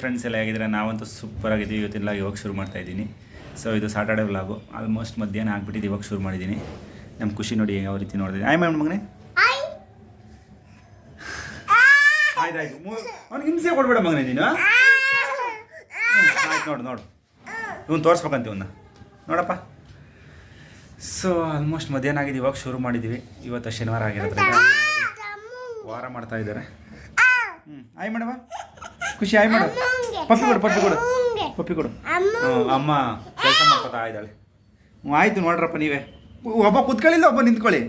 Friends ಎಲ್ಲ ಹೇಗಿದ್ರೆ ನಾವಂತೂ super ಆಗಿದ್ದೀವಿ. ಇವತ್ತಿನ ಇವಾಗ ಶುರು ಮಾಡ್ತಾ ಇದ್ದೀನಿ. ಸೊ ಇದು ಸಾಟರ್ಡೆ ವ್ಲಾಗು ಆಲ್ಮೋಸ್ಟ್ ಮಧ್ಯಾಹ್ನ ಆಗ್ಬಿಟ್ಟಿದ್ದು ಇವಾಗ ಶುರು ಮಾಡಿದ್ದೀನಿ. ನಮ್ಮ ಖುಷಿ ನೋಡಿ ಯಾವ ರೀತಿ ನೋಡಿದೆ ಆಯ್ ಮೇಡಮ್ ಮಗನೇ. ಆಯ್ತು ಆಯ್ತು ಅವ್ನಿಗೆ ಹಿಂಸೆ ಕೊಡ್ಬೇಡ ಮಗನೇ ನೀನು ಆಯ್ತು ನೋಡು ನೋಡು. ಇವ್ನು ತೋರಿಸ್ಬೇಕಂತ ಇವನ್ನ ನೋಡಪ್ಪ. ಸೊ ಆಲ್ಮೋಸ್ಟ್ ಮಧ್ಯಾಹ್ನ ಆಗಿದೆ. ಇವಾಗ ಶುರು ಮಾಡಿದ್ದೀವಿ ಇವತ್ತು ಶನಿವಾರ ಆಗಿರೋದ್ರಿಂದ ವಾರ ಮಾಡ್ತಾ ಇದ್ದಾರೆ. ಹ್ಞೂ ಆಯ್ ಮೇಡಮ ಖುಷಿ ಆಯ್ ಮೇಡಮ್ ಪಪ್ಪಿ ಕೊಡು ಪಪ್ಪಿ ಕೊಡು. ಪಪ್ಪಿ ಕೊಡು. ಅಮ್ಮ ಕೆಲಸ ಮಾಡ್ಕೊತಾ ಇದ್ದಾಳೆ. ಹ್ಞೂ ಆಯಿತು ನೋಡ್ರಪ್ಪ ನೀವೇ. ಒಬ್ಬ ಕುತ್ಕೊಳ್ಳಿಲ್ಲ ಒಬ್ಬ ನಿಂತ್ಕೊಳ್ಳಿ.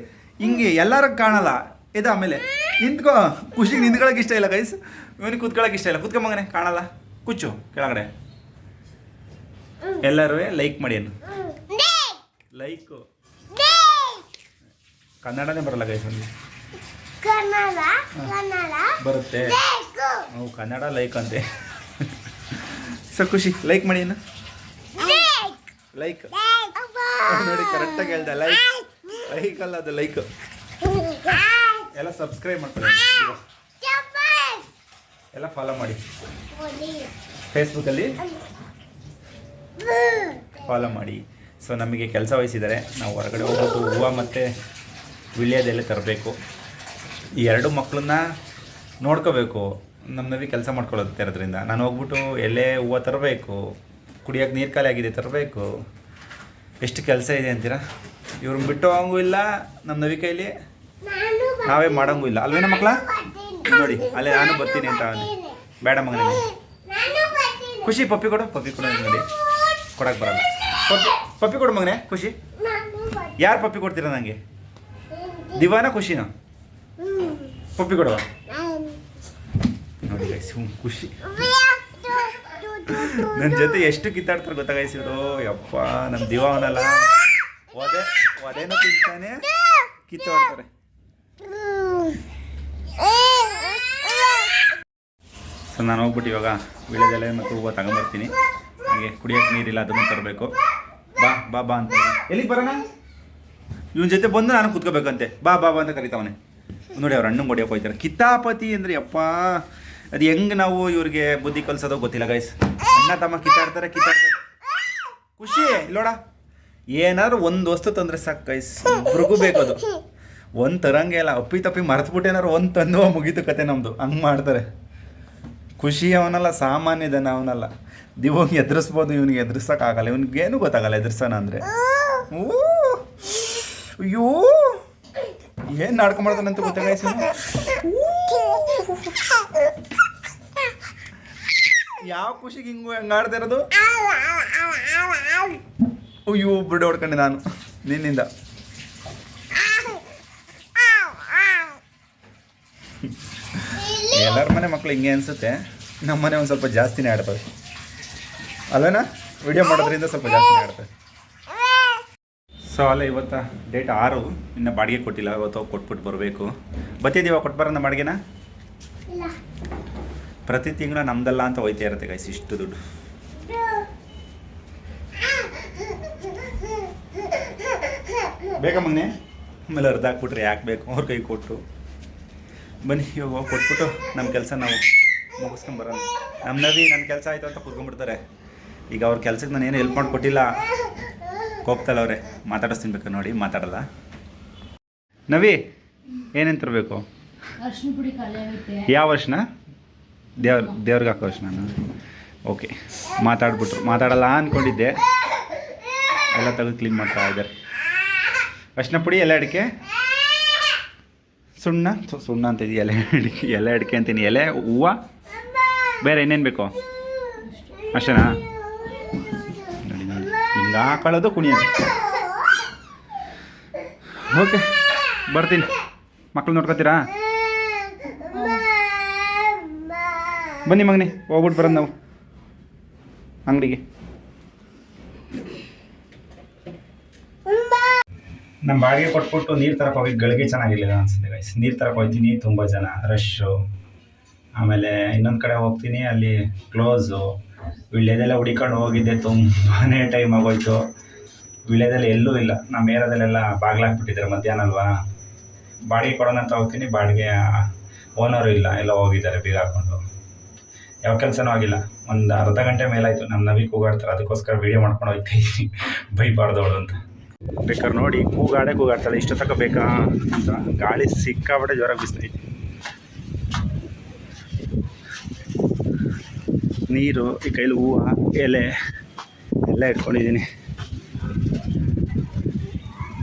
ಹಿಂಗೆ ಎಲ್ಲರೂ ಕಾಣಲ್ಲ. ಇದು ಆಮೇಲೆ. ನಿಂತ್ಕೋ. ಖುಷಿಗೆ ನಿಂತ್ಕೊಳ್ಳೋಕೆ ಇಷ್ಟ ಇಲ್ಲ ಗೈಸ್ ಇವನಿಗೆ ಕುತ್ಕೊಳ್ಳೋಕೆ ಇಷ್ಟ ಇಲ್ಲ. ಕುತ್ಕೊ ಮಗನೆ ಕಾಣಲ್ಲ. ಕುಚ್ಚು ಕೆಳಗಡೆ. ಎಲ್ಲರೂ ಲೈಕ್ ಮಾಡಿ ಏನು ಲೈಕು ಕನ್ನಡನೇ ಬರಲ್ಲ ಗೈಸ್ ಕನ್ನಡ ಬರುತ್ತೆ. ನಾವು ಕನ್ನಡ ಲೈಕ್ ಅಂತೆ ಸೊ ಖುಷಿ ಲೈಕ್ ಮಾಡಿ ಏನು ಲೈಕ್ ನೋಡಿ ಕರೆಕ್ಟಾಗಿ ಹೇಳ್ದೆ ಲೈಕ್ ಲೈಕ್ ಅಲ್ಲ ಅದು ಲೈಕ್ ಎಲ್ಲ ಸಬ್ಸ್ಕ್ರೈಬ್ ಮಾಡ್ಕೊಳ್ಳಿ. ಎಲ್ಲ ಫಾಲೋ ಮಾಡಿ. ಫೇಸ್ಬುಕ್ಕಲ್ಲಿ ಫಾಲೋ ಮಾಡಿ. ಸೊ ನಮಗೆ ಕೆಲಸ ವಹಿಸಿದ್ದಾರೆ. ನಾವು ಹೊರಗಡೆ ಹೋಗೋದು ಹೂವು ಮತ್ತು ವಿಳ್ಯದೆಲ್ಲ ತರಬೇಕು. ಈ ಎರಡು ಮಕ್ಕಳನ್ನ ನೋಡ್ಕೋಬೇಕು. ನಮ್ಮ ನವಿ ಕೆಲಸ ಮಾಡ್ಕೊಳ್ಳುತ್ತೆ ಇರೋದ್ರಿಂದ. ನಾನು ಹೋಗ್ಬಿಟ್ಟು ಎಲೆ, ಹೂವು ತರಬೇಕು. ಕುಡಿಯೋಕೆ ನೀರು ಖಾಲಿ ಆಗಿದೆ, ತರಬೇಕು. ಎಷ್ಟು ಕೆಲಸ ಇದೆ ಅಂತೀರಾ? ಇವ್ರನ್ನ ಬಿಟ್ಟು ಇಲ್ಲ ನಮ್ಮ ನವಿ ಕೈಲಿ. ನಾವೇ ಮಾಡೋಂಗೂ ಇಲ್ಲ. ಅಲ್ವೇನ ಮಕ್ಕಳ ನೋಡಿ, ಅಲ್ಲೇ ನಾನು ಬರ್ತೀನಿ ಅಂತ ಬೇಡ ಮಗನಿಗೆ. ಖುಷಿ, ಪಪ್ಪಿ ಕೊಡು. ಪಪ್ಪಿ ಕೊಡು ನೋಡಿ ಕೊಡಕ್ಕೆ ಬರಲ್ಲ. ಪಪ್ಪಿ ಪಪ್ಪಿ ಕೊಡು ಮಗನೇ, ಖುಷಿ. ಯಾರು ಪಪ್ಪಿ ಕೊಡ್ತೀರಾ ನನಗೆ ದಿವಾನ, ಖುಷಿನ. ಪಪ್ಪಿ ಕೊಡುವ? ನೋಡಿ ಖುಷಿ. ನನ್ನ ಜೊತೆ ಎಷ್ಟು ಕಿತ್ತಾಡ್ತಾರೆ ಗೊತ್ತಾಗಿಸಿದ್ರು ಯಪ್ಪ ನಮ್ಮ ದಿವ ಅವನಲ್ಲ. ಒದೆ ಒದೇನು ತಿಂತಾನೆ ಕಿತ್ತಾಡ್ತಾರೆ. ಸೊ ನಾನು ಹೋಗ್ಬಿಟ್ಟು ಇವಾಗ ವಿಳೆದೆಲೆ ಮತ್ತು ಹೂವು ತಗೊಂಬರ್ತೀನಿ. ಹಾಗೆ ಕುಡಿಯೋಕೆ ನೀರಿಲ್ಲ ಅದನ್ನು ತರಬೇಕು. ಬಾ ಬಾ ಬಾ ಅಂತ ಎಲ್ಲಿಗೆ ಬರೋಣ? ಇವನ ಜೊತೆ ಬಂದು ನಾನು ಕುತ್ಕೋಬೇಕಂತೆ. ಬಾ ಬಾ ಬಾ ಅಂತ ಕರಿತಾವನೆ. ನೋಡಿ ಅವ್ರ ಹಣ್ಣು ಹೊಡಿಯೋಕೆ ಹೋಯ್ತಾರೆ ಕಿತಾಪತಿ ಅಂದರೆ ಅಪ್ಪ ಅದು ಹೆಂಗೆ ನಾವು ಇವ್ರಿಗೆ ಬುದ್ಧಿ ಕಲಿಸೋದೋ ಗೊತ್ತಿಲ್ಲ ಗೈಸ್ ಅಣ್ಣ ತಮ್ಮ ಕಿತ್ತಾಡ್ತಾರೆ ಕಿತ್ತಾಡ್ತಾರೆ ಖುಷಿ ಇಲ್ಲೋಡ. ಏನಾದ್ರು ಒಂದು ವಸ್ತು ತಂದರೆ ಸಾಕು ಗೈಸ್ ಇಬ್ರಿಗೂ ಬೇಕದು. ಒಂದು ತರಂಗೆ ಇಲ್ಲ ಅಪ್ಪಿ ತಪ್ಪಿ ಮರೆತ್ಬಿಟ್ಟೇನಾರು ಒಂದು ತಂದು ಮುಗೀತು ಕತೆ ನಮ್ಮದು ಹಂಗೆ ಮಾಡ್ತಾರೆ. ಖುಷಿ ಅವನಲ್ಲ ಸಾಮಾನ್ಯದನ ಅವನಲ್ಲ. ದಿವಂಗೆ ಎದುರಿಸ್ಬೋದು ಇವನಿಗೆ ಎದುರಿಸೋಕ್ಕಾಗಲ್ಲ. ಇವನಿಗೇನು ಗೊತ್ತಾಗಲ್ಲ ಎದುರಿಸೋಣ ಅಂದರೆ. ಅಯ್ಯೋ. ಏನು ಮಾಡ್ತಾನಂತ ಗೊತ್ತಾಗೈಸಿ ಯಾವ ಖುಷಿಗೆ ಹಿಂಗು ಹೆಂಗೆ ಆಡ್ತಾ ಇರೋದು? ಅಯ್ಯೋ ಬಿಡು ಹೊಡ್ಕೊಂಡೆ ನಾನು, ನಿನ್ನಿಂದ. ಎಲ್ಲರ ಮನೆ ಮಕ್ಳು ಹಿಂಗೆ ಅನ್ಸುತ್ತೆ. ನಮ್ಮ ಮನೆ ಒಂದು ಸ್ವಲ್ಪ ಜಾಸ್ತಿನೇ ಆಡ್ತವೆ. ಅಲ್ವೇನಾ? ವಿಡಿಯೋ ಮಾಡೋದ್ರಿಂದ ಸ್ವಲ್ಪ ಜಾಸ್ತಿನೇ ಆಡ್ತವೆ. ಸೊ ಅಲ್ಲ ಇವತ್ತು ಡೇಟ್ ಆರು. ಇನ್ನು ಬಾಡಿಗೆ ಕೊಟ್ಟಿಲ್ಲ ಇವತ್ತು ಕೊಟ್ಬಿಟ್ಟು ಬರಬೇಕು. ಬತ್ತಿದ್ದೀವ ಕೊಟ್ಟು ಬರೋಣ ಬಾಡಿಗೆನ. ಪ್ರತಿ ತಿಂಗಳು ನಮ್ದಲ್ಲ ಅಂತ ಹೋಯ್ತಾ ಇರುತ್ತೆ ಗೈಸ್ ಇಷ್ಟು ದುಡ್ಡು. ಬೇಗ ಮಗನೆ? ಆಮೇಲೆ ಅರ್ಧ ಹಾಕ್ಬಿಟ್ರೆ ಯಾಕೆ ಬೇಕು? ಅವ್ರ ಕೈ ಕೊಟ್ಟು. ಬನ್ನಿ ಇವಾಗ ಹೋಗಿ ಕೊಟ್ಬಿಟ್ಟು ನಮ್ಮ ಕೆಲಸ ನಾವು ಮುಗಿಸ್ಕೊಂಬರೋಣ ನಮ್ಮ ನವಿ ನನ್ನ ಕೆಲಸ ಆಯಿತು ಅಂತ ಕೂತ್ಕೊಂಡ್ಬಿಡ್ತಾರೆ. ಈಗ ಅವ್ರ ಕೆಲ್ಸಕ್ಕೆ ನಾನು ಏನು ಹೆಲ್ಪ್ ಮಾಡಿಕೊಟ್ಟಿಲ್ಲ. ಕೋಪ್ತಲ್ಲ ಅವರೇ ಮಾತಾಡಿಸ್ತೀನಿ ಬೇಕು ನೋಡಿ ಮಾತಾಡಲ್ಲ. ನವಿ ಏನೇನು ತರಬೇಕು ಯಾವ ವರ್ಷನ ದೇವ್ರ ದೇವ್ರಿಗೆ ಹಾಕೋ ವರ್ಷನ ಓಕೆ ಮಾತಾಡ್ಬಿಟ್ರು. ಮಾತಾಡಲ್ಲ ಅಂದ್ಕೊಂಡಿದ್ದೆ ಎಲ್ಲ ತೆಗೆದು ಕ್ಲೀನ್ ಮಾಡ್ತಾ ಇದ್ದಾರೆ. ಅರ್ಶಿನ ಪುಡಿ ಎಲೆ ಅಡಿಕೆ? ಸುಣ್ಣ? ಸುಣ್ಣ ಅಂತ ಇದೆಯಾ? ಎಲೆ ಅಡಿಕೆ ಎಲೆ ಅಡಿಕೆ ಅಂತೀನಿ. ಎಲೆ ಹೂವು? ಬೇರೆ ಇನ್ನೇನು ಬೇಕು? ಅಷ್ಟೇನಾ ಹಾಕೊಳ್ಳೋದು ಕುಣಿಯೋದು. ಓಕೆ, ಬರ್ತೀನಿ. ಮಕ್ಳು ನೋಡ್ಕೊತೀರಾ? ಬನ್ನಿ ಮಗನಿ, ಹೋಗ್ಬಿಟ್ಟು ಬರೋದು ನಾವು. ಅಂಗಡಿಗೆ. ನಮ್ಮ ಬಾಡಿಗೆ ಕೊಟ್ಬಿಟ್ಟು ನೀರು ತರಕ್ಕೆ ಹೋಗಿ ಗಳಿಗೆ ಚೆನ್ನಾಗಿರ್ಲಿಲ್ಲ ಅನ್ಸುತ್ತೆ ಗೈಸ್ ನೀರು ತರಕ್ಕೆ ಹೋಗ್ತೀನಿ, ತುಂಬ ಜನ. ರಶ್ಶು ಆಮೇಲೆ ಇನ್ನೊಂದು ಕಡೆ ಹೋಗ್ತೀನಿ, ಅಲ್ಲಿ ಕ್ಲೋಸು ವಿಳ್ಯದೆಲ್ಲ ಹುಡಿಕೊಂಡು ಹೋಗಿದ್ದೆ ತುಂಬಾ ಟೈಮ್ ಆಗೋಯ್ತು. ವಿಳ್ಯದಲ್ಲಿ ಎಲ್ಲೂ ಇಲ್ಲ. ನಮ್ಮ ಏರಿಯಾದಲ್ಲೆಲ್ಲ ಬಾಗಿಲಾಕ್ಬಿಟ್ಟಿದ್ದಾರೆ ಮಧ್ಯಾಹ್ನ ಅಲ್ವಾ? ಬಾಡಿಗೆ ಕೊಡೋಣ ಅಂತ ಹೋಗ್ತೀನಿ. ಬಾಡಿಗೆ ಓನರು ಇಲ್ಲ. ಎಲ್ಲ ಹೋಗಿದ್ದಾರೆ ಬೀಗ ಹಾಕ್ಕೊಂಡು ಯಾವ ಕೆಲಸನೂ ಆಗಿಲ್ಲ. ಒಂದು ಅರ್ಧ ಗಂಟೆ ಮೇಲಾಯಿತು. ನಮ್ಮ ನವಿ ಕೂಗಾಡ್ತಾರೆ. ಅದಕ್ಕೋಸ್ಕರ ವೀಡಿಯೋ ಮಾಡ್ಕೊಂಡು ಹೋಗ್ತಾ ಇದ್ದೀನಿ. ಬೈಬಾರ್ದವಳು ಅಂತ. ಬೇಕಾದ್ರೆ ನೋಡಿ, ಕೂಗಾಡೇ ಕೂಗಾಡ್ತಾಳೆ. ಇಷ್ಟು ತನಕ ಬೇಕಾ ಅಂತ. ಗಾಳಿ ಸಿಕ್ಕಾಬಿಟ್ಟೆ ಜ್ವರ ಬಿಸ್ತೈತಿ ನೀರು, ಈ ಕೈಲಿ ಹೂವು, ಎಲೆ, ಎಲ್ಲ ಇಟ್ಕೊಂಡಿದ್ದೀನಿ.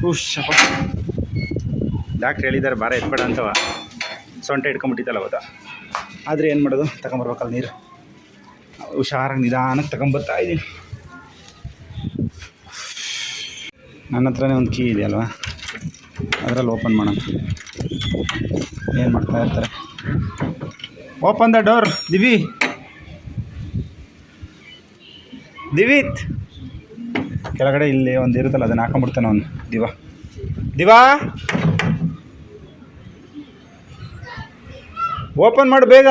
ಹುಷಪ್ಪ ಡಾಕ್ಟ್ರ್ ಹೇಳಿದ್ದಾರೆ, ಭಾರ ಎತ್ಬೇಡ ಅಂತವ. ಸೊಂಟೆ ಇಟ್ಕೊಂಬಿಟ್ಟಿದ್ದಲ್ಲ ಅವತ್ತ. ಆದರೆ ಏನು ಮಾಡೋದು? ತಗೊಂಬರ್ಬೇಕಲ್ಲ ನೀರು. ಹುಷಾರಾಗಿ ನಿಧಾನಕ್ಕೆ ತಗೊಂಬರ್ತಾ ಇದ್ದೀನಿ. ನನ್ನ ಹತ್ರನೇ ಒಂದು ಕೀ ಇದೆ ಅಲ್ವಾ ಅದರಲ್ಲಿ ಓಪನ್ ಮಾಡೋಣ. ಏನು ಮಾಡ್ತಾ ಇರ್ತಾರೆ? Open the door, Divi. Divith. ಕೆಳಗಡೆ ಇಲ್ಲಿ ಒಂದು ಇರುತ್ತಲ್ಲ, ಅದನ್ನ ಹಾಕೊಂಡ್ಬಿಡ್ತಾನೆ ಅವನು, ದಿವಾ. ದಿವಾ! ಓಪನ್ ಮಾಡು ಬೇಗ.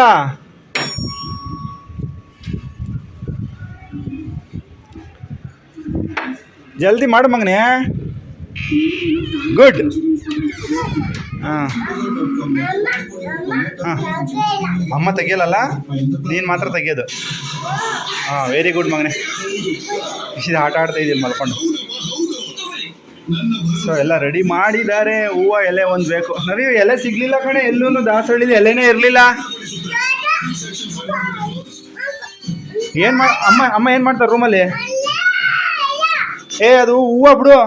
ಜಲ್ದಿ ಮಾಡು ಮಗನೇ. ಗುಡ್. ಹಾಂ. ಹಾಂ. ಅಮ್ಮ ತೆಗಿಯಲ್ಲ ನೀನು ಮಾತ್ರ ತೆಗಿಯೋದು. ಹಾಂ ವೆರಿ ಗುಡ್ ಮಗನೇ. ಇದು ಆಟ ಆಡ್ತಾ ಇದ್ದೀನಿ ಮಲ್ಕೊಂಡು. ಸೊ ಎಲ್ಲ ರೆಡಿ ಮಾಡಿದ್ದಾರೆ. ಹೂವು, ಎಲೆ ಒಂದು ಬೇಕು. ನವಿ ಎಲೆ ಸಿಗ್ಲಿಲ್ಲ ಕಣೆ. ಎಲ್ಲೂ ದಾಸಹಳ್ಳಿಲಿ ಎಲೆನೇ ಇರಲಿಲ್ಲ. ಏನು ಮಾ ಅಮ್ಮ ಅಮ್ಮ ಏನು ಮಾಡ್ತಾರೆ ರೂಮಲ್ಲಿ ಏ, ಅದು ಹೂವು ಬಿಡು.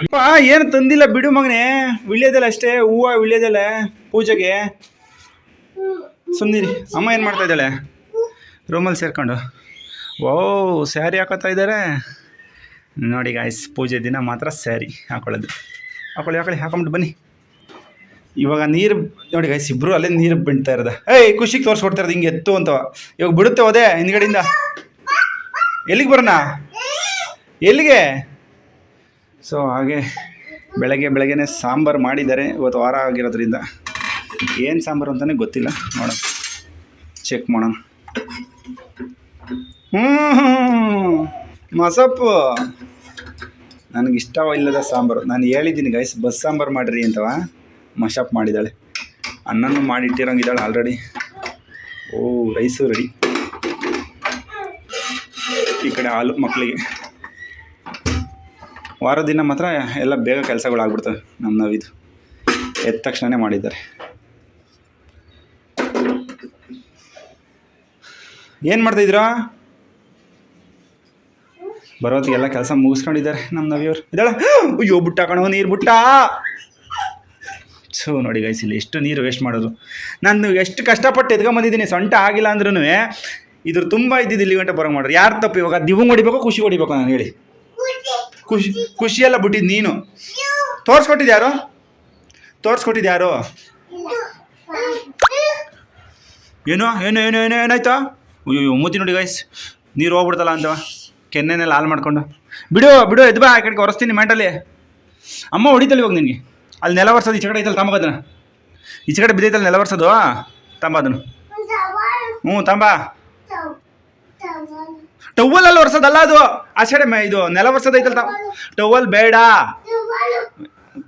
ಅಪ್ಪ, ಏನು ತಂದಿಲ್ಲ ಬಿಡು ಮಗನೇ. ವಿಳ್ಯೋದಲ್ಲ ಅಷ್ಟೇ. ಹೂವು, ವಿಳ್ಯೋದಲ್ಲ ಪೂಜೆಗೆ. ಸುಮ್ಮನಿರಿ ಅಮ್ಮ ಏನು ಮಾಡ್ತಾ ಇದ್ದಾಳೆ? ರೂಮಲ್ಲಿ ಸೇರ್ಕೊಂಡು. ಓ ಸ್ಯಾರಿ ಹಾಕೋತಾ ಇದ್ದಾರೆ. ನೋಡಿ ಗಾಯ್ಸ್ ಪೂಜೆ ದಿನ ಮಾತ್ರ ಸ್ಯಾರಿ ಹಾಕೊಳ್ಳೋದು. ಹಾಕೊಳ್ಳಿ ಹಾಕೊಳ್ಳಿ, ಹಾಕೊಂಬಿಟ್ಟು ಬನ್ನಿ. ಇವಾಗ ನೀರು, ನೋಡಿ ಗಾಯ್ಸ್ ಇಬ್ಬರು ಅಲ್ಲೇ ನೀರು ಬಿಡ್ತಾ ಇರೋದು. ಏಯ್, ಖುಷಿಗೆ ತೋರಿಸ್ಕೊಡ್ತಾ ಇರೋದು, ಹಿಂಗೆ ಎತ್ತು ಅಂತವ ಇವಾಗ ಬಿಡುತ್ತೆ ಹೋದೆ, ಹಿಂದ್ಗಡೆಯಿಂದ. ಎಲ್ಲಿಗೆ ಬರೋಣ? ಎಲ್ಲಿಗೆ? ಸೊ ಹಾಗೆ ಬೆಳಗ್ಗೆ, ಬೆಳಗ್ಗೆನೆ ಸಾಂಬಾರು ಮಾಡಿದ್ದಾರೆ. ಇವತ್ತು ವಾರ ಆಗಿರೋದ್ರಿಂದ. ಏನು ಸಾಂಬಾರು ಅಂತಲೇ ಗೊತ್ತಿಲ್ಲ. ನೋಡೋಣ. ಚೆಕ್ ಮಾಡೋಣ. ಹ್ಞೂ ಮಸಪ್ಪು. ನನಗೆ ಇಷ್ಟವಿಲ್ಲದ ಸಾಂಬಾರು. ನಾನು ಹೇಳಿದ್ದೀನಿ ಗೈಸ್ ಬಸ್ ಸಾಂಬಾರು ಮಾಡಿರಿ ಅಂತವ. ಮಶಪ್ ಮಾಡಿದ್ದಾಳೆ. ಅನ್ನನೂ ಮಾಡಿಟ್ಟಿರೋಂಗಿದ್ದಾಳೆ ಆಲ್ರೆಡಿ ಓ ರೈಸು ರೆಡಿ ಈ ಕಡೆ ಹಾಲು ಮಕ್ಕಳಿಗೆ ವಾರ ದಿನ ಮಾತ್ರ ಎಲ್ಲ ಬೇಗ ಕೆಲಸಗಳು ಆಗ್ಬಿಡ್ತವೆ ನಮ್ಮ ನಾವಿದು. ಎದ್ದ ತಕ್ಷಣನೇ ಮಾಡಿದ್ದಾರೆ. ಏನು ಮಾಡ್ತಾಯಿದ್ದೀರಾ ಬರೋತ್ತಿಗೆ ಎಲ್ಲ ಕೆಲಸ ಮುಗಿಸ್ಕೊಂಡಿದ್ದಾರೆ ನಮ್ಮ ನವಿಯವ್ರು. ಇದಳ ಅಯ್ಯೋ, ಬುಟ್ಟ ಕಣೋ, ನೀರು ಬುಟ್ಟ. ಸೊ ನೋಡಿ ಗೈಸ್ ಇಲ್ಲಿ ಎಷ್ಟು ನೀರು ವೇಸ್ಟ್ ಮಾಡೋದು. ನಾನು ಎಷ್ಟು ಕಷ್ಟಪಟ್ಟು ಎತ್ಕೊಂಬಂದಿದ್ದೀನಿ, ಸೊಂಟ ಆಗಿಲ್ಲ ಅಂದ್ರೂ ಇದ್ರ ತುಂಬ ಇದ್ದಿದ್ದು ಇಲ್ಲಿ ಗಂಟೆ ಬರೋಂಗೆ ಮಾಡ್ರಿ ಯಾರು ತಪ್ಪು ಇವಾಗ? ದಿವು ಹೊಡಿಬೇಕು, ಖುಷಿ ಹೊಡಿಬೇಕು ನಾನು ಹೇಳಿ? ಖುಷಿ ಖುಷಿಯೆಲ್ಲ ಬಿಟ್ಟಿದ್ದು ನೀನು. ತೋರಿಸ್ಕೊಟ್ಟಿದ್ದು ಯಾರು? ತೋರಿಸ್ಕೊಟ್ಟಿದ್ದು ಯಾರು? ಏನೋ ಏನೋ ಏನೋ ಏನೋ ಏನಾಯ್ತಾ? ಅಯ್ಯೋ ಮೂತಿ ನೋಡಿ ಗೈಸ್ ನೀರು ಹೋಗ್ಬಿಡ್ತಲ್ಲ ಅಂತವ ಕೆನ್ನೆನೆಲ್ಲ ಹಾಲು ಮಾಡ್ಕೊಂಡು. ಬಿಡು ಬಿಡು, ಎದ್ದು ಬಾ, ಆ ಕಡೆಗೆ ಒರೆಸ್ತೀನಿ ಮ್ಯಾಂಟಲ್ಲಿ ಅಮ್ಮ ಹೊಡಿತಲ್ಲ ಇವಾಗ ನಿನಗೆ. ಅಲ್ಲಿ ನೆಲ ಒರ್ಸೋದು ಈಚೆ ಕಡೆ ಐತಲ್ಲ ತಂಬ ಅದನ್ನ. ಈಚೆ ಕಡೆ ಬಿದ್ದೈತಲ್ಲ ನೆಲ ಒರ್ಸೋದು ತಂಬ ಅದನ್ನು. ಹ್ಞೂ ತಂಬ ಅಲ್ಲಿ ಒರ್ಸೋದಲ್ಲ ಅದು. ಆಚೆ ಮೆ- ಇದು ನೆಲ ಒರ್ಸೋದು ಐತಲ್ಲ ತಂಬ ಟವಲ್ ಬೇಡ.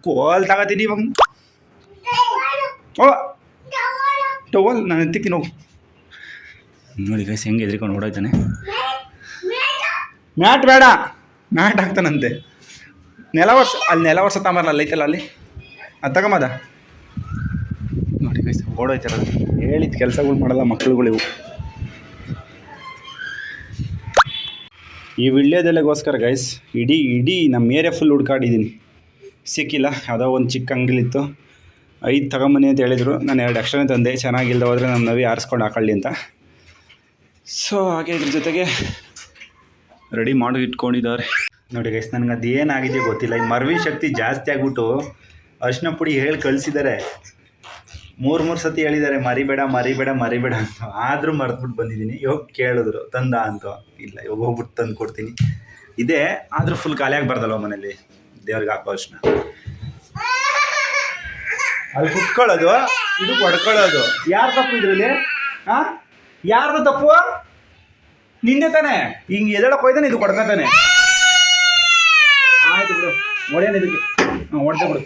ಕೋಲ್ ತಗೋತೀನಿ ಇವಾಗ. ಓ, ಟವಲ್, ನಾನು ಎತ್ತಿಕ್ತೀನಿ ನೋಡಿ ಗೈಸ್ ಹೆಂಗೆ ಎದ್ರಿಕೊಂಡು ಓಡೋಯ್ತಾನೆ ಮ್ಯಾಟ್ ಬೇಡ. ಮ್ಯಾಟ್ ಹಾಕ್ತಾನಂತೆ. ನೆಲ ವರ್ಷ, ಅಲ್ಲಿ ನೆಲ ವರ್ಷ ತಾಂಬಾರಲ್ಲ ಅಲ್ಲಿ ಐತಲ್ಲ ಅಲ್ಲಿ? ಅದು ತಗೊಂಬದ. ನೋಡಿ ಗೈಸ್ ಓಡೋಯ್ತಾರಲ್ಲ ಹೇಳಿದ ಕೆಲಸಗಳು ಮಾಡಲ್ಲ ಮಕ್ಕಳುಗಳಿವು ಈ ವಿಳ್ಯದೆಲೆಗೋಸ್ಕರ ಗೈಸ್ ಇಡೀ ಇಡೀ ನಮ್ಮ ಏರಿಯಾ ಫುಲ್ ಹುಡ್ಕಾಡಿದ್ದೀನಿ ಸಿಕ್ಕಿಲ್ಲ, ಯಾವುದೋ ಒಂದು ಚಿಕ್ಕ ಅಂಗಡಿಲಿತ್ತು. ಐದು ತಗೊಂಬನ್ನಿ ಅಂತ ಹೇಳಿದರು. ನಾನು ಎರಡು ಅಕ್ಷರನೇ ತಂದೆ. ಚೆನ್ನಾಗಿಲ್ಲದೆ ಹೋದರೆ ನಮ್ಮ ನವಿ ಆರಿಸ್ಕೊಂಡು ಹಾಕೊಳ್ಳಿ ಅಂತ. ಸೊ ಹಾಗೆ ಇದ್ರ ಜೊತೆಗೆ ರೆಡಿ ಮಾಡಿ ಇಟ್ಕೊಂಡಿದ್ದಾರೆ. ನೋಡಿ ಗೈಸ್ ನನಗೆ ಅದು ಏನಾಗಿದೆ ಗೊತ್ತಿಲ್ಲ. ಈ ಮರವಿ ಶಕ್ತಿ ಜಾಸ್ತಿ ಆಗ್ಬಿಟ್ಟು ಅರಿಶಿನ ಪುಡಿ ಹೇಳಿ ಕಳಿಸಿದ್ದಾರೆ ಮೂರು ಮೂರು ಸತಿ ಹೇಳಿದ್ದಾರೆ, ಮರಿಬೇಡ ಮರಿಬೇಡ ಮರಿಬೇಡ ಅಂತ. ಆದರೂ ಮರೆತ್ಬಿಟ್ಟು ಬಂದಿದ್ದೀನಿ. ಇವಾಗ ಕೇಳಿದ್ರು, ತಂದ ಅಂತ. ಇಲ್ಲ, ಇವಾಗ ಹೋಗ್ಬಿಟ್ಟು ತಂದು ಕೊಡ್ತೀನಿ. ಇದೇ, ಆದರೂ ಫುಲ್ ಖಾಲಿ ಆಗಬಾರ್ದಲ್ವ ಮನೇಲಿ? ದೇವ್ರಿಗೆ ಹಾಕೋ ಅರ್ಶಿನ. ಅಲ್ಲಿ ಕುತ್ಕೊಳ್ಳೋದು ಇದು ಪಡ್ಕೊಳ್ಳೋದು ಯಾರು ತಪ್ಪು ಇದರಲ್ಲಿ? ಹಾಂ ಯಾರ್ದು ತಪ್ಪು? ನಿಂದೆ ತಾನೆ. ಹಿಂಗೆ ಎದಳಕ್ಕೆ ಹೋಯ್ತಾನೆ ಇದು ಕೊಡ್ಕೊತಾನೆ ಆಯ್ತು ಬಿಡು. ಒಡೆಯನ್ ಇದಕ್ಕೆ. ಹಾಂ ಬಿಡು.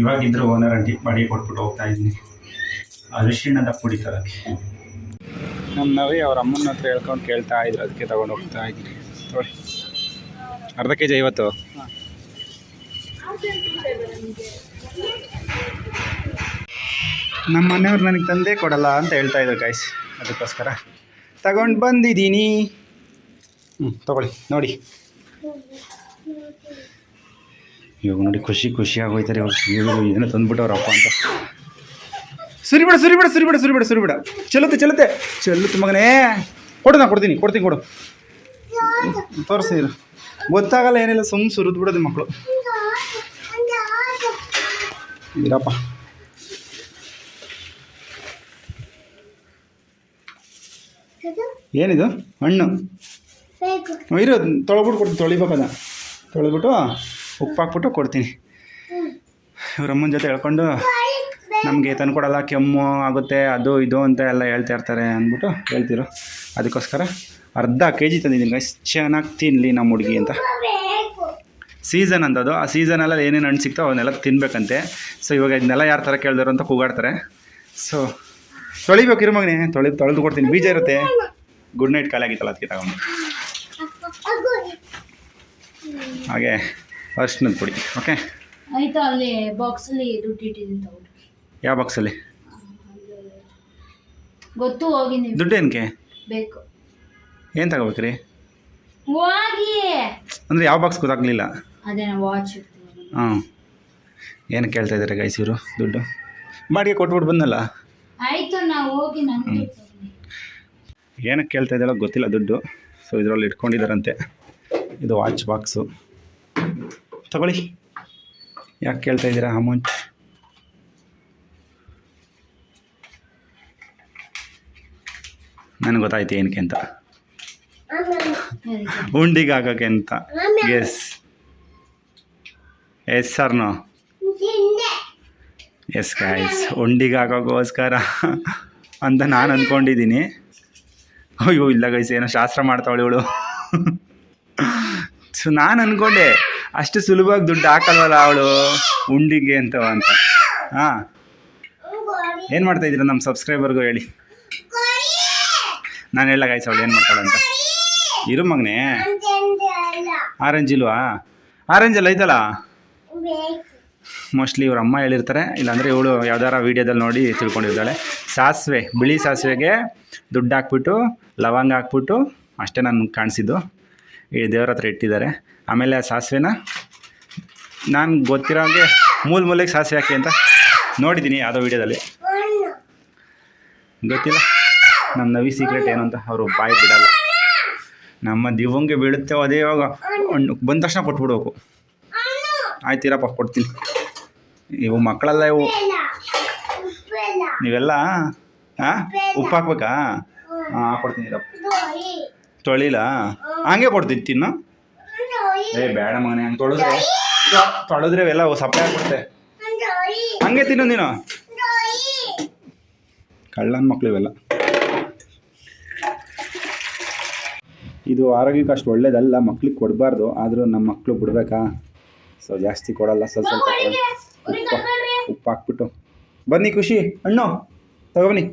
ಇವಾಗಿದ್ರು ಓನರ್ ಅಂಟಿ ಬಾಡಿಗೆ ಕೊಟ್ಬಿಟ್ಟು ಹೋಗ್ತಾ ಇದ್ದೀನಿ ಅರಿಶಿಣದ ಪುಡಿ ನಮ್ಮ ನವಿ ಅವ್ರ ಅಮ್ಮನ ಹತ್ರ ಹೇಳ್ಕೊಂಡು ಕೇಳ್ತಾ ಇದ್ರು. ಅದಕ್ಕೆ ತಗೊಂಡು ಹೋಗ್ತಾ ಇದ್ದೀನಿ ನೋಡಿ ಅರ್ಧ ಕೆ ಜಿ ಐವತ್ತು ನಮ್ಮ ಮನೆಯವ್ರು ನನಗೆ ತಂದೇ ಕೊಡಲ್ಲ ಅಂತ ಹೇಳ್ತಾ ಇದ್ರು ಗಾಯ್ಸ್ ಅದಕ್ಕೋಸ್ಕರ. ತಗೊಂಡು ಬಂದಿದ್ದೀನಿ. ಹ್ಞೂ ತಗೊಳ್ಳಿ, ನೋಡಿ. ಇವಾಗ ನೋಡಿ, ಖುಷಿ ಖುಷಿಯಾಗಿ ಹೋಯ್ತಾರೆ ಇವಾಗ. ಇವರು ಏನೋ ತಂದ್ಬಿಟ್ಟವ್ರ ಅಪ್ಪ ಅಂತ. ಸುರಿಬಿಡ ಸುರಿಬಿಡ ಸುರಿಬಿಡ ಸುರಿಬಿಡ ಸುರಿಬಿಡ. ಚೆಲ್ಲುತ್ತೆ ಚೆಲ್ಲುತ್ತೆ. ಚೆಲ್ಲುತ್ತೆ ಮಗನೇ. ಕೊಡು ನಾ ಕೊಡ್ತೀನಿ ಕೊಡ್ತೀನಿ ಕೊಡು. ತೋರಿಸಿ ಗೊತ್ತಾಗಲ್ಲ ಏನಿಲ್ಲ ಸುಮ್ಮನೆ ಸುರಿದು ಬಿಡೋದು ಮಕ್ಕಳು ಇರಪ್ಪ. ಏನಿದು? ಹಣ್ಣು. ಇರೋ ತೊಳೆದ್ಬಿಟ್ಟು ಕೊಡ್ತೀನಿ ತೊಳಿಬೇಕದ ತೊಳೆದ್ಬಿಟ್ಟು ಉಪ್ಪು ಹಾಕ್ಬಿಟ್ಟು ಕೊಡ್ತೀನಿ. ಇವ್ರಮ್ಮನ ಜೊತೆ ಹೇಳ್ಕೊಂಡು ನಮಗೆ ತಂದುಕೊಡಲ್ಲ ಕೆಮ್ಮು ಆಗುತ್ತೆ ಅದು ಇದು ಅಂತ ಎಲ್ಲ ಹೇಳ್ತಾ ಇರ್ತಾರೆ ಅಂದ್ಬಿಟ್ಟು ಹೇಳ್ತಿರು. ಅದಕ್ಕೋಸ್ಕರ ಅರ್ಧ ಕೆ ಜಿ ತಂದಿದ್ದೀನಿ ಗೈಸ್ ಚೆನ್ನಾಗಿ ತಿನ್ನಲಿ ನಮ್ಮ ಹುಡುಗಿ ಅಂತ. ಸೀಸನ್ ಅಂತದು ಆ ಸೀಸನಲ್ಲ ಏನೇನು ಹಣ್ಣು ಸಿಗ್ತೋ ಅವನ್ನೆಲ್ಲ ತಿನ್ನಬೇಕಂತೆ ಸೊ ಇವಾಗ ಇದನ್ನೆಲ್ಲ ಯಾರ ಥರ ಕೇಳಿದ್ರು ಅಂತ ಕೂಗಾಡ್ತಾರೆ. ಸೊ ತೊಳಿಬೇಕು ಇರು ಮಗನೇ. ತೊಳೆದು ತೊಳೆದು ಕೊಡ್ತೀನಿ. ಬೀಜ ಇರುತ್ತೆ. ಗುಡ್ ನೈಟ್ ಖಾಲಿ ಆಗಿತ್ತಲ್ಲ ಅದಕ್ಕೆ ತಗೊಂಡು ಹಾಗೆ ಅರ್ಶಿನದ ಪುಡಿ ಓಕೆ ಆಯ್ತು ಅಲ್ಲಿ ಬಾಕ್ಸ್ ಅಲ್ಲಿ ದುಡ್ಡು ಇಟ್ಟಿದ್ದೀನಿ ತಗೊಂಡು ಯಾವ ಬಾಕ್ಸಲ್ಲಿ ಗೊತ್ತು ಹೋಗಿ ನೀವು ದುಡ್ಡು ಏನಕ್ಕೆ? ಬೇಕು. ಏನು ತಗೋಬೇಕ್ರಿ? ಹೋಗಿ. ಅಂದರೆ ಯಾವ ಬಾಕ್ಸ್ ಗೊತ್ತಾಗಲಿಲ್ಲ? ಅದೇ ವಾಚ್ ಹಾಂ. ಏನು ಕೇಳ್ತಾ ಇದ್ದಾರೆ ಗೈಸ್ ಇವರು ದುಡ್ಡು? ಮಾಡಿಗೆ ಕೊಟ್ಬಿಟ್ಟು ಬಂದಲ್ಲ? ಆಯಿತು ನಾವು ಹೋಗಿ ನನಗೆ ಏನಕ್ಕೆ ಕೇಳ್ತಾ ಇದ್ದಾಳೋ ಗೊತ್ತಿಲ್ಲ ದುಡ್ಡು. ಸೊ ಇದರಲ್ಲಿ ಇಟ್ಕೊಂಡಿದ್ದಾರಂತೆ. ಇದು ವಾಚ್ ಬಾಕ್ಸು ತಗೊಳ್ಳಿ. ಯಾಕೆ ಕೇಳ್ತಾ ಇದ್ದೀರಾ ಅಮೌಂಟ್? ನನಗೆ ಗೊತ್ತಾಯ್ತು ಏನಕ್ಕೆ ಅಂತ. ಉಂಡಿಗೆ ಹಾಕೋಕ್ಕೆ ಅಂತ. ಎಸ್ ಎಸ್ ಸರ್ನೋ ಎಸ್ ಗಾಯ್ಸ್ ಉಂಡಿಗೆ ಹಾಕೋಕ್ಕೋಸ್ಕರ ಅಂತ ನಾನು ಅಂದ್ಕೊಂಡಿದ್ದೀನಿ. ಅಯ್ಯೋ, ಇಲ್ಲ ಗೈಸ್ ಏನೋ ಶಾಸ್ತ್ರ ಮಾಡ್ತಾವಳೆ ಇವಳು. ಸೊ ನಾನು ಅಂದ್ಕೊಂಡೆ ಅಷ್ಟು ಸುಲಭವಾಗಿ ದುಡ್ಡು ಹಾಕಲ್ವಲ್ಲ ಅವಳು? ಉಂಡಿಗೆ ಅಂತ ಅಂತ. ಹಾಂ. ಏನು ಮಾಡ್ತಾ ಇದ್ದೀರಾ ನಮ್ಮ ಸಬ್ಸ್ಕ್ರೈಬರ್ಗೂ ಹೇಳಿ. ನಾನು ಹೇಳ ಗೈಸ್ ಅವಳು ಏನು ಮಾಡ್ತಾಳೆ ಅಂತ. ಇರು ಮಗನೇ. ಆರೆಂಜ್ ಇಲ್ವಾ? ಆರೆಂಜ್ ಎಲ್ಲ ಐತಲ್ಲ? ಮೋಸ್ಟ್ಲಿ ಇವ್ರ ಅಮ್ಮ ಹೇಳಿರ್ತಾರೆ, ಇಲ್ಲಾಂದರೆ ಇವಳು ಯಾವ್ದಾರ ವೀಡಿಯೋದಲ್ಲಿ ನೋಡಿ ತಿಳ್ಕೊಂಡಿದ್ದಾಳೆ ಸಾಸಿವೆ, ಬಿಳಿ ಸಾಸಿವೆಗೆ ದುಡ್ಡು ಹಾಕ್ಬಿಟ್ಟು, ಲವಂಗ ಹಾಕ್ಬಿಟ್ಟು ಅಷ್ಟೇ ನಾನು ಕಾಣಿಸಿದ್ದು. ಈ ದೇವ್ರ ಹತ್ರ ಇಟ್ಟಿದ್ದಾರೆ. ಆಮೇಲೆ ಸಾಸಿವೆನ ನಾನು ಗೊತ್ತಿರೋ ಹಾಗೆ ಮೂಲ ಮೂಲೆಗೆ ಸಾಸಿವೆ ಹಾಕಿ ಅಂತ ನೋಡಿದ್ದೀನಿ ಯಾವುದೋ ವೀಡಿಯೋದಲ್ಲಿ. ಗೊತ್ತಿಲ್ಲ? ನಮ್ಮ ನವಿ ಸೀಕ್ರೆಟ್ ಏನು ಅಂತ ಅವರು ಬಾಯಿ ಬಿಡಲ್ಲ. ನಮ್ಮ ದಿವಂಗೆ ಬೀಳುತ್ತೆ ಅದೇ ಇವಾಗ. ಬಂದ ತಕ್ಷಣ ಕೊಟ್ಬಿಡ್ಬೇಕು. ಆಯ್ತೀರಪ್ಪ ಕೊಡ್ತೀನಿ. ಇವು ಮಕ್ಕಳೆಲ್ಲ ಇವು. ನೀವೆಲ್ಲ ಹಾಂ ಉಪ್ಪು ಹಾಕ್ಬೇಕಾ ಹಾಂ, ಕೊಡ್ತೀನಿ ತೊಳಿಲ? ಹಂಗೆ ಕೊಡ್ತೀನಿ ತಿನ್ನು. ಏ, ಬೇಡ ಮಗನೇ, ಹಂಗೆ ತೊಳೆದ್ರೆ ತೊಳೆದ್ರೆ ಎಲ್ಲ ಸಪ್ಲೈ ಆಗ್ಬಿಡುತ್ತೆ. ಹಂಗೆ ತಿನ್ನು ನೀನು. ಕಳ್ಳನ ಮಕ್ಳು ಇವೆಲ್ಲ. ಇದು ಆರೋಗ್ಯಕ್ಕೆ ಅಷ್ಟು ಒಳ್ಳೇದಲ್ಲ, ಮಕ್ಳಿಗೆ ಕೊಡಬಾರ್ದು, ಆದರೂ ನಮ್ಮ ಮಕ್ಕಳು ಬಿಡ್ಬೇಕಾ? ಸೊ, ಜಾಸ್ತಿ ಕೊಡಲ್ಲ, ಸ್ವಲ್ಪ ಸ್ವಲ್ಪ. ಉಪ್ಪು ಉಪ್ಪು ಹಾಕ್ಬಿಟ್ಟು ಬನ್ನಿ ಖುಷಿ ಹಣ್ಣು ತಗೊಬನ್ನಿ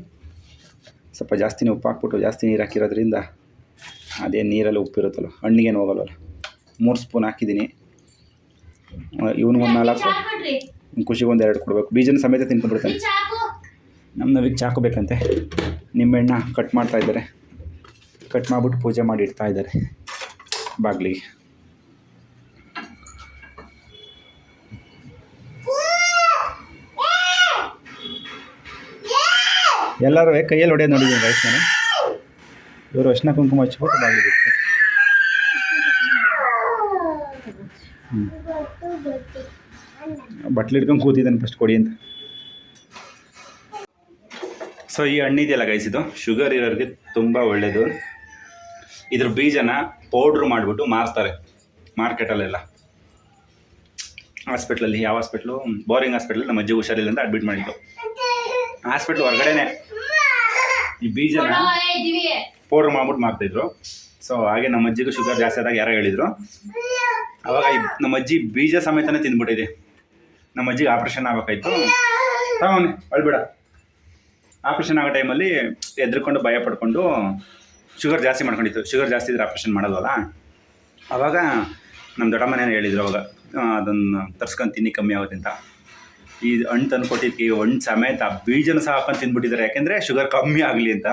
ಸ್ವಲ್ಪ ಜಾಸ್ತಿ ಉಪ್ಪು ಹಾಕ್ಬಿಟ್ಟು ಜಾಸ್ತಿ ನೀರು ಹಾಕಿರೋದ್ರಿಂದ ಅದೇ ನೀರಲ್ಲಿ ಉಪ್ಪಿರುತ್ತಲ್ಲ ಹಣ್ಣಿಗೇನು ಹೋಗಲ್ವಲ್ಲ ಮೂರು ಸ್ಪೂನ್ ಹಾಕಿದ್ದೀನಿ. ಇವನಿಗೊಂದು ನಾಲ್ಕು ಖುಷಿಗೊಂದು ಖುಷಿಗೆ ಒಂದು ಎರಡು ಕೊಡಬೇಕು. ಬೀಜನ ಸಮೇತ ತಿನ್ಕೊಂಡ್ಬಿಡ್ತಾನೆ ನಮ್ಮ ನವಿಗೆ ಚಾಕು ಬೇಕಂತೆ. ನಿಂಬೆಹಣ್ಣ ಕಟ್ ಮಾಡ್ತಾಯಿದ್ದಾರೆ ಕಟ್ ಮಾಡಿಬಿಟ್ಟು ಪೂಜೆ ಮಾಡಿ ಇಡ್ತಾ ಇದ್ದಾರೆ. ಬಾಗಿಲಿಗೆ. ಎಲ್ಲರೂ ಕೈಯಲ್ಲಿ ಹೊಡೆಯೋದು ನೋಡಿದ್ದೀನಿ ರೈಸ್ ನಾನು. ಇವರು ಅರ್ಶಿನ ಕುಂಕುಮ ಹಚ್ಬಿಟ್ಟು ಬಾಗಿಬಿಟ್ಟು ಬಟ್ಲು ಹಿಡ್ಕೊಂಡು ಕೂತಿದ್ದಾನೆ ಫಸ್ಟ್ ಕೊಡಿ ಅಂತ. ಸೊ ಈ ಹಣ್ಣಿದೆಯಲ್ಲ ಗೈಸ್ ಇದು? ಶುಗರ್ ಇರೋರಿಗೆ ತುಂಬ ಒಳ್ಳೆಯದು ಇದ್ರ ಬೀಜನ ಪೌಡ್ರ್ ಮಾಡಿಬಿಟ್ಟು ಮಾರ್ತಾರೆ ಮಾರ್ಕೆಟಲ್ಲೆಲ್ಲ ಹಾಸ್ಪಿಟ್ಲಲ್ಲಿ ಯಾವ ಹಾಸ್ಪಿಟ್ಲು ಬೋರಿಂಗ್ ಹಾಸ್ಪಿಟ್ಲಲ್ಲಿ ನಮ್ಮ ಅಜ್ಜಿ ಹುಷಾರಿಲ್ಲ ಅಂತ ಅಡ್ಮಿಟ್ ಮಾಡಿದ್ದು. ಹಾಸ್ಪಿಟ್ಲ್ ಹೊರಗಡೆನೆ. ಈ ಬೀಜನ ಪೌಡರ್ ಮಾಡ್ಬಿಟ್ಟು ಮಾರ್ತಿದ್ರು. ಸೊ ಹಾಗೆ ನಮ್ಮ ಅಜ್ಜಿಗೂ ಶುಗರ್ ಜಾಸ್ತಿ ಆದಾಗ ಯಾರೋ ಹೇಳಿದ್ರು. ಅವಾಗ ನಮ್ಮ ಅಜ್ಜಿ ಬೀಜ ಸಮೇತನೇ ತಿಂದ್ಬಿಟ್ಟಿದೆ. ನಮ್ಮ ಅಜ್ಜಿಗೆ ಆಪ್ರೇಷನ್ ಆಗಬೇಕಾಯ್ತು. ತಗೊಂಡೆ ಅಳ್ಬೇಡ. ಆಪ್ರೇಷನ್ ಆಗೋ ಟೈಮಲ್ಲಿ ಎದ್ರುಕೊಂಡು ಭಯ ಪಡ್ಕೊಂಡು ಶುಗರ್ ಜಾಸ್ತಿ ಮಾಡ್ಕೊಂಡಿತ್ತು. ಶುಗರ್ ಜಾಸ್ತಿ ಇದ್ರೆ ಆಪ್ರೇಷನ್ ಮಾಡೋದಲ್ಲ ಅವಾಗ ನಮ್ಮ ದೊಡ್ಡಮ್ಮನೇನು ಹೇಳಿದ್ರು ಅವಾಗ ಅದನ್ನು ತರ್ಸ್ಕೊಂಡು ತಿನ್ನಿ ಕಮ್ಮಿ ಆಗುತ್ತೆ ಅಂತ. ಈ ಹಣ್ಣು ತಂದು ಕೊಟ್ಟಿದ್ದಕ್ಕೆ ಈ ಹಣ್ಣು ಸಮೇತ ಬೀಜನ ಸಹ ಹಾಕೊಂಡು ತಿಂದ್ಬಿಟ್ಟಿದ್ದಾರೆ. ಯಾಕೆಂದರೆ ಶುಗರ್ ಕಮ್ಮಿ ಆಗಲಿ ಅಂತ.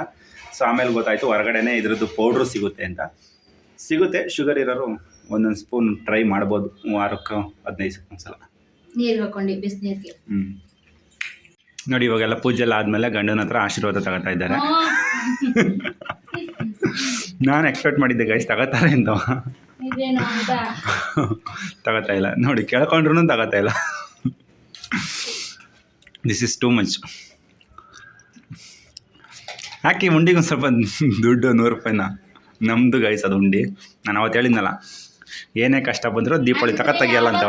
ಸೊ ಆಮೇಲೆ ಗೊತ್ತಾಯಿತು ಹೊರಗಡೆನೇ ಇದ್ರದ್ದು ಪೌಡ್ರು ಸಿಗುತ್ತೆ ಅಂತ. ಸಿಗುತ್ತೆ ಶುಗರ್ ಇರೋರು ಒಂದೊಂದು ಸ್ಪೂನ್ ಟ್ರೈ ಮಾಡ್ಬೋದು. ವಾರಕ್ಕೆ ಹದಿನೈದು ಸಲ. ನೀರು ಹಾಕೊಂಡು ಬಿಸಿನೀರಿಗೆ ಹ್ಞೂ ನೋಡಿ ಇವಾಗೆಲ್ಲ ಪೂಜೆ ಎಲ್ಲ ಆದಮೇಲೆ ಗಂಡನ ಹತ್ರ ಆಶೀರ್ವಾದ ತಗೋತಾ ಇದ್ದಾರೆ. ನಾನು ಎಕ್ಸ್ಪೆಕ್ಟ್ ಮಾಡಿದ್ದೆ ಗೈಸ್ ತಗೋತಾರೆ ಅಂತ. ತಗೋತಾ ಇಲ್ಲ. ನೋಡಿ ಕೇಳ್ಕೊಂಡ್ರು ತಗೋತಾ ಇಲ್ಲ. ದಿಸ್ ಇಸ್ ಟೂ ಮಚ್ ಯಾಕೆ ಉಂಡಿಗೆ ಒಂದು ಸ್ವಲ್ಪ ದುಡ್ಡು ನೂರು ರೂಪಾಯಿನ? ನಮ್ಮದು ಗೈಸ್ ಅದು ಉಂಡಿ ನಾನು ಅವತ್ತು ಹೇಳಿದ್ನಲ್ಲ, ಏನೇ ಕಷ್ಟ ಬಂದರೂ ದೀಪಾವಳಿ ತಕ ತೆಗಿಯಲ್ಲ ಅಂತ.